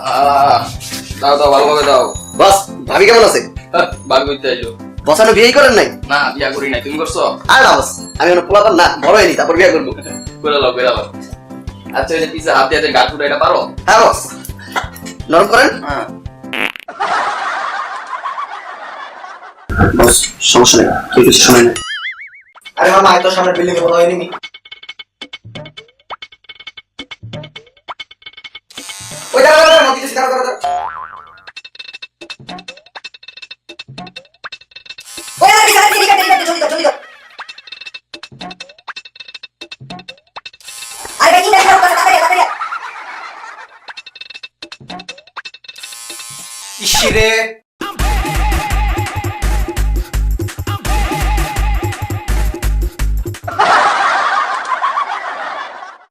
আহ, দাও দাও ভালোভাবে দাও। বস ভাবি কেমন আছে? হ্যাঁ, বার করতে আইলো বসানো বিয়েই করেন নাই? না বিয়া করি নাই। তুমি করছ? আর না বস আমি কোনো পোলাপান না বড় হয়নি তারপর বিয়ে করব। করে লাও করে লাও আচ্ছা এই পিজা হাত দিয়ে গাছ উঠে এটা পারো? হ্যাঁ বস। নরম করেন। হ্যাঁ। বস সমস্যা নেই কেউ কিছু সময় নেই আরে মামা এত সামনে বিল্ডিং বড় হয়নি। কর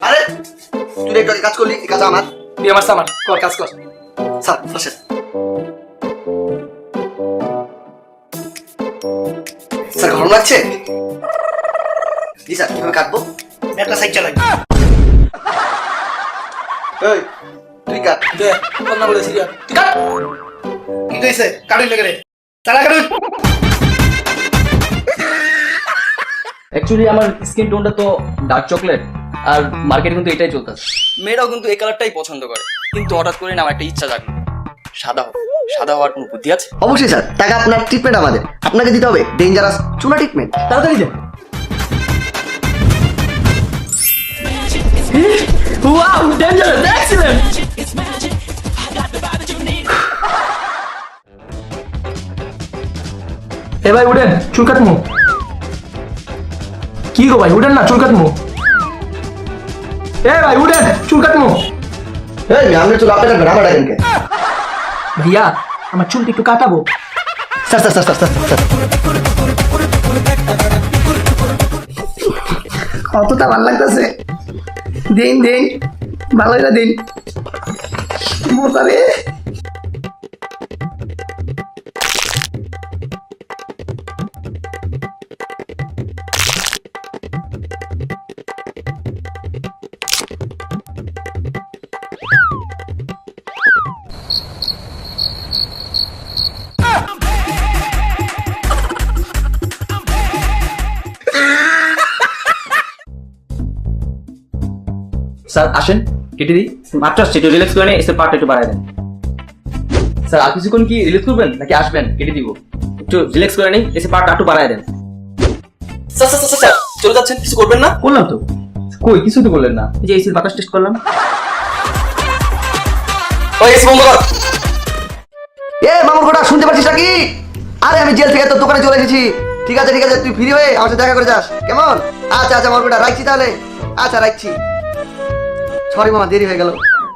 আরে তুই একটু কাজ করলি কাজ আমার। তুই আমার সামান কর কাজ কর। স্যার বসেন। স্যার গরম লাগছে? জি স্যার কীভাবে কাটবো? একটা সাইড চালাই। এই তুই কাট। দে বন্ধ করে সিরিয়া তুই কাট। কি কইছে? কাটুই লেগে রে চালা কাটুই অ্যাকচুয়ালি আমার স্কিন টোনটা তো ডার্ক চকলেট আর মার্কেটে কিন্তু এটাই চলতেছে মেয়েরাও কিন্তু এই কালারটাই পছন্দ করে। কিন্তু হঠাৎ করে না আমার একটা ইচ্ছা জাগলো। সাদা হব সাদা হওয়ার কোনো বুদ্ধি আছে? অবশ্যই স্যার টাকা আপনার ট্রিটমেন্ট আমাদের। আপনাকে দিতে হবে ডেঞ্জারাস চুনা ট্রিটমেন্ট তাড়াতাড়ি দেন ওয়াও ডেঞ্জারাস এক্সিলেন্ট এ ভাই উঠেন চুল কাটমু। কি গো ভাই উঠেন না চুল কাটমু। এ ভাই উঠেন চুল কাটমু এই আমি চলো আপনার ডাকবেন আমার ডাকেন কে ভাইয়া আমার চুলটা একটু কাটাবো sir sir sir sir sir কতটা ভালো লাগতেছে দিন দিন ভালো এটা দিন মোটা রে স্যার আসেন কেটে দিই। মাত্র আসছে একটু রিল্যাক্স করে নিয়ে এসে পার্ট একটু বাড়াই দেন। স্যার আর কিছুক্ষণ কি রিলিজ করবেন নাকি আসবেন কেটে দিব? একটু রিল্যাক্স করে নিই এসে পার্ট একটু বাড়াই দেন। স্যার স্যার স্যার স্যার চলে যাচ্ছেন কিছু করবেন না? করলাম তো। কই কিছু তো করলেন না। এই যে এসির বাতাস টেস্ট করলাম। ওই এসি বন্ধ কর। এ মামুর ঘোড়া শুনতে পাচ্ছিস নাকি? আরে আমি জেল থেকে তোর দোকানে চলে এসেছি। ঠিক আছে ঠিক আছে তুই ফ্রি হয়ে আমার সাথে দেখা করে যাস। কেমন? আচ্ছা আচ্ছা মামুর ঘোড়া রাখছি তাহলে। আচ্ছা রাখছি। সরি মামা দেরি হয়ে গেল।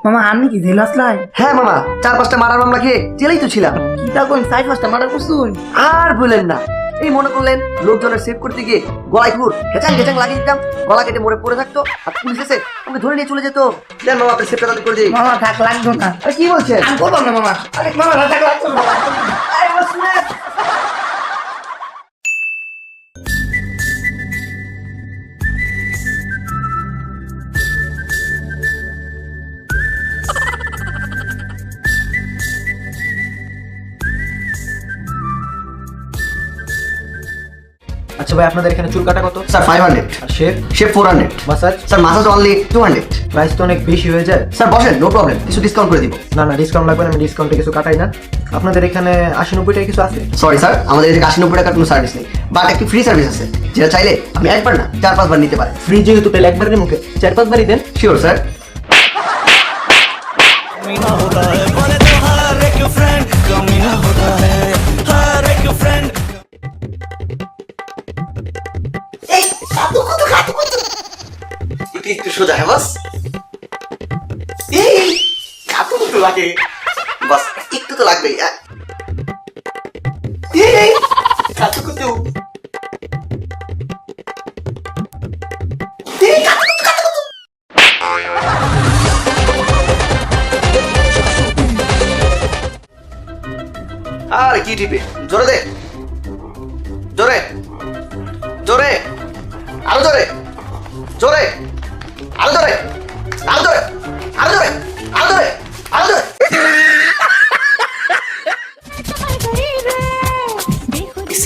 মামা আমি কি জেল আসলাই হ্যাঁ মামা চার পাঁচটা মারার মামলা খেয়ে জেলেই তো ছিলাম। কি তা কই সাইড ফাস্টটা মার্ডার করছুন আর বলেন না এই মনে করলেন লোকজনের সেভ করতে গিয়ে গলায় ঘুর ঘেচাং ঘেচাং লাগিয়ে দিতাম গলা কেটে মরে পড়ে থাকতো আর পুলিশ এসে আমাকে ধরে নিয়ে চলে যেত। দেন মামা আপনি সেভটা করে দিই। মামা থাক লাগতো না। কি বলছেন? আমি করলাম না মামা। আরে মামা থাক লাগতো না। আচ্ছা ভাই আপনাদের এখানে চুল কাটা কত? স্যার ফাইভ হান্ড্রেড আর সে four hundred massage sir massage only two hundred price তো অনেক বেশি হয়ে যায়। স্যার বসেন নো প্রবলেম কিছু ডিসকাউন্ট করে দিব। না না ডিসকাউন্ট লাগবে না আমি ডিসকাউন্টে কিছু কাটাই না। আপনাদের এখানে আশি নব্বই টাকা কিছু আছে? সরি স্যার আমাদের এদিকে আশি নব্বই টাকার কোনো সার্ভিস নেই। বাট একটি ফ্রি সার্ভিস আছে। যেটা চাইলে আপনি একবার না চার পাঁচবার নিতে পারেন। ফ্রি যেহেতু তাহলে একবারের মুখে। চার পাঁচবারই দেন। শিওর স্যার একটু একটু সোজা হ্যাঁ বাস? এই কাতু তো লাগে। বাস, একটু তো কাতু? কুতু। আরে, কি টিপে? জোরে দে। জোরে। জোরে। আরও জোরে। জোরে।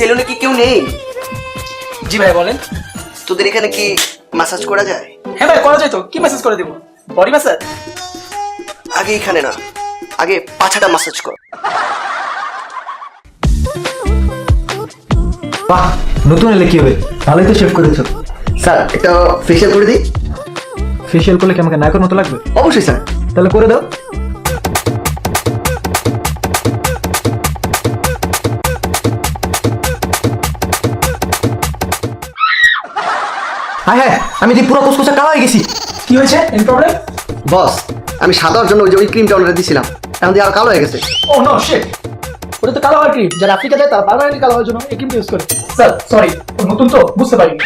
সেলুনে কি কেউ নেই? জি ভাই বলেন। তোদের এখানে কি মাসাজ করা যায়? হ্যাঁ ভাই করা যায় তো। কি মেসেজ করে দিব? বডি ম্যাসাজ আগে এখানে না আগে পাছাটা মাসাজ কর। বাহ নতুন এলে কি হবে? ভালোই তো শেভ করেছ। স্যার একটা ফেশিয়াল করে দিই। ফেশিয়াল করলে কি আমাকে নায়কের মতো লাগবে? অবশ্যই স্যার। তাহলে করে দাও। হ্যাঁ হ্যাঁ আমি পুরো কুচকুচা কালো হয়ে গেছি। কি হয়েছে? এনি প্রবলেম বস আমি সাদার জন্য ওই যে ওই ক্রিমটা অর্ডার দিয়েছিলাম এখন দিয়ে আরও কালো হয়ে গেছে। ও নো শিট ওটা তো কালো হওয়ার ক্রিম যারা আফ্রিকা যায় তারা পার্মানেন্টলি কালো হওয়ার জন্য। এই ক্রিমটা ইউজ করে। স্যার সরি নতুন তো বুঝতে পারিনি।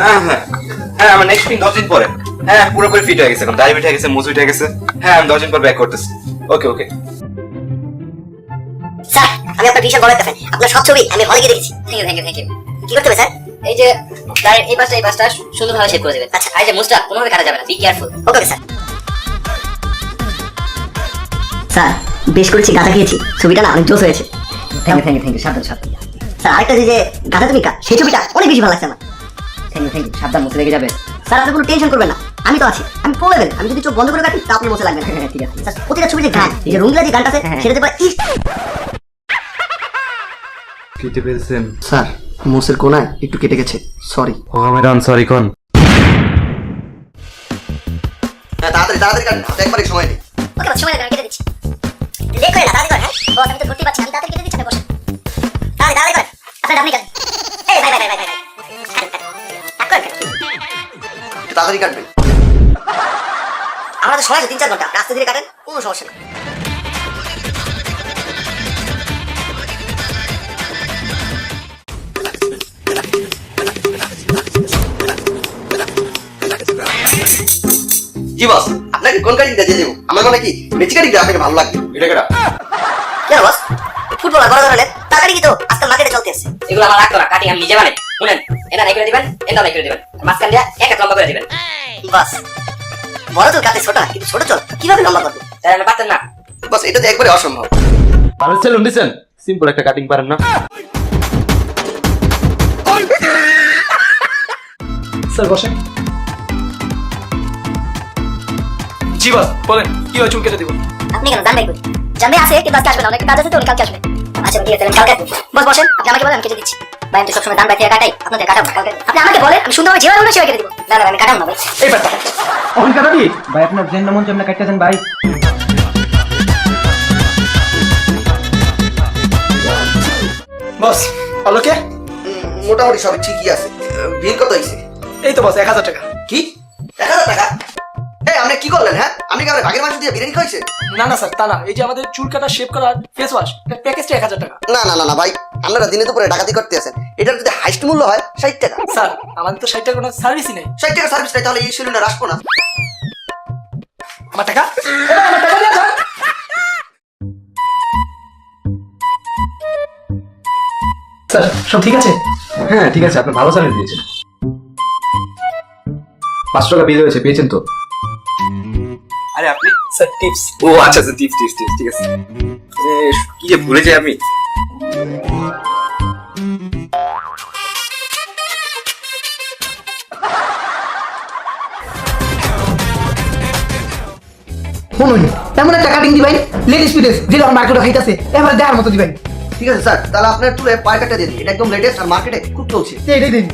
হ্যাঁ হ্যাঁ। হ্যাঁ আমার নেক্সট দিন দশ দিন পরে। হ্যাঁ পুরোপুরি ফিট হয়ে গেছে এখন। দাড়ি উঠে গেছে মুজ উঠে গেছে। হ্যাঁ আমি দশ দিন পর ব্যাক করতেছি। ওকে ওকে স্যার আমি আপনার বিশাল বড় একটা ফ্যান আপনার সব ছবি আমি হলে গিয়ে দেখেছি। Thank you thank you thank you কি করতে হবে স্যার? এই যে তার এই পাশটা এই পাশটা সুন্দরভাবে শেভ করে দেবেন। আচ্ছা। আর যে কোনোভাবে কাটা যাবে না। Be careful okay sir. Sir বেশ করেছি খেয়েছি। ছবিটা না অনেক জোস হয়েছে। Thank you thank you thank you সাবধান সাবধান। স্যার আরেকটা যে তুমি কা সেই ছবিটা অনেক বেশি ভালো লাগছে আমার। থ্যাংক ইউ থ্যাংক ইউ সাবধান লেগে যাবে। স্যার আপনি কোনো টেনশন করবেন না। আমি তো আছি। আমি প্রো লেভেল আমি যদি চোখ বন্ধ করে কাটি তা আপনি মুছে লাগবে না ঠিক আছে স্যার প্রতিটা ছবি যে গান এই যে রঙ্গিলা যে গানটা আছে সেটাতে পরে ইস। কেটে ফেলছেন স্যার মোসের কোনায় একটু কেটে গেছে। সরি ও ম্যাডাম সরি কোন? হ্যাঁ তাড়াতাড়ি তাড়াতাড়ি কাট। হাতে সময় নেই ওকে সময় লাগে কেটে দিচ্ছি। লেট করে না তাড়াতাড়ি কর হ্যাঁ? বস আমি তো ধরতেই পারছি আমি তাড়াতাড়ি কেটে দিচ্ছি আপনি তাড়াতাড়ি তাড়াতাড়ি কর। আপনার আপনি কাটেন। এই ভাই ভাই ভাই ভাই ভাই। কাট করেন, কাট। একটু তাড়াতাড়ি কাটবেন। আমরা তো সময় আছে তিন চার ঘণ্টা। রাস্তা আস্তে ধীরে কাটেন কোনো সমস্যা নেই। জি বস। আপনাকে কোন কাটিংটা দিয়ে দেবো? আমার মনে কি মেচি কাটিংটা আপনাকে ভালো লাগবে। এটা কেটা কেন বস? ফুটবলার বড় ধরনের তাড়াতাড়ি কি তো আজকাল মার্কেটে চলতে আছে এগুলো আমার রাখতো না কাটিং আমি নিজে বানাই। শুনেন এটা নাই করে দিবেন এটা নাই করে দিবেন। মাঝখান দিয়ে এক এক লম্বা করে দিবেন। বাস বড় চুল কাটে ছোট কিন্তু ছোট চুল কীভাবে লম্বা করবে? তাই আমি পারতেন না। বস এটা তো একবারে অসম্ভব। ভালো সেলুন দিছেন? সিম্পল একটা কাটিং পারেন না। স্যার বসেন। জি বস বলেন কি হয় চুল কেটে দিব আপনি কেন জানবেন কই? জানবে আছে কিন্তু আজকে আসবে না অনেক কাজ আছে তো উনি কালকে আসবে। আচ্ছা ঠিক আছে কালকে বস বসেন আপনি আমাকে বলেন আমি কেটে দিচ্ছি। ভাই আমি তো সবসময় দান বাইতে কাটাই আপনাদের কাটাবো কালকে আপনি আমাকে বলেন আমি সুন্দরভাবে যেভাবে বলে সেভাবে কেটে দিব। না না আমি কাটাবো না ভাই। এই ব্যাপারটা। অন কাটাবি ভাই আপনার জেন মন চেমনা কাটতেছেন ভাই। বস আলোকে? মোটামুটি সবই ঠিকই আছে। বিল কত হয়েছে এই তো বস এক হাজার টাকা। কি? এক হাজার টাকা? এই আপনি কি করলেন হ্যাঁ? আপনি কি আমার ভাগের মাংস দিয়ে বিরিয়ানি খাইছে? না না স্যার তা না। এই যে আমাদের চুল কাটা শেভ করার ফেস ওয়াশ প্যাকেজটা এক হাজার টাকা। না না না না ভাই। আপনারা দিনে দুপুরে ডাকাতি করতে আছেন। এটার যদি হাইস্ট মূল্য হয় ষাট টাকা। স্যার আমাদের তো ষাট টাকা কোনো সার্ভিসই নেই। ষাট টাকা সার্ভিস নেই তাহলে এই সেলুনে আসব না। আমার টাকা? আমার টাকা দিয়ে। স্যার সব ঠিক আছে? হ্যাঁ ঠিক আছে আপনি ভালো সার্ভিস দিয়েছেন। পাঁচশো টাকা বিল হয়েছে পেয়েছেন তো? আরে আপনি স্যার টিপস ও আচ্ছা আচ্ছা টিপস টিপস টিপস ঠিক আছে। কি যে ভুলে যাই আমি। শুনুন এমন একটা কাটিং দিবেন? লেডিস ফিটেস যেটা আমার মার্কেটে খাইতেছে এবার দেখার মতো দিবেন। ঠিক আছে স্যার তাহলে আপনার চুলে পায়ে কাটা দিয়ে দিন এটা একদম লেটেস্ট আর মার্কেটে খুব চলছে। এটাই দিন।